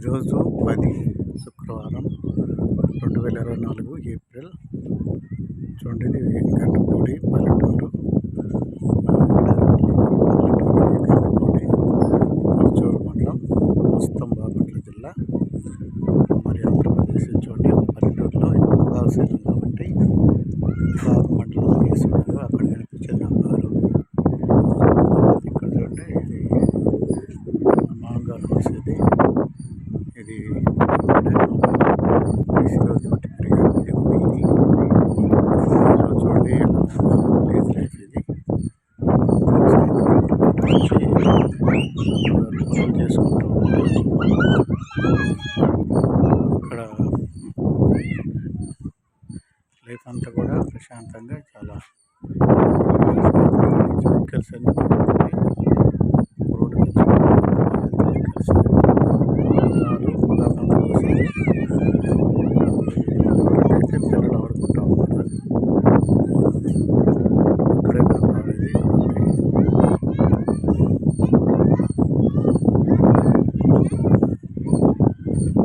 ఈరోజు పది శుక్రవారం రెండు వేల ఇరవై నాలుగు ఏప్రిల్ చూడండి చేసుకుంటూ ఇక్కడ లైఫ్ అంతా కూడా ప్రశాంతంగా చాలా వెహికల్స్ అన్నీ రోడ్డు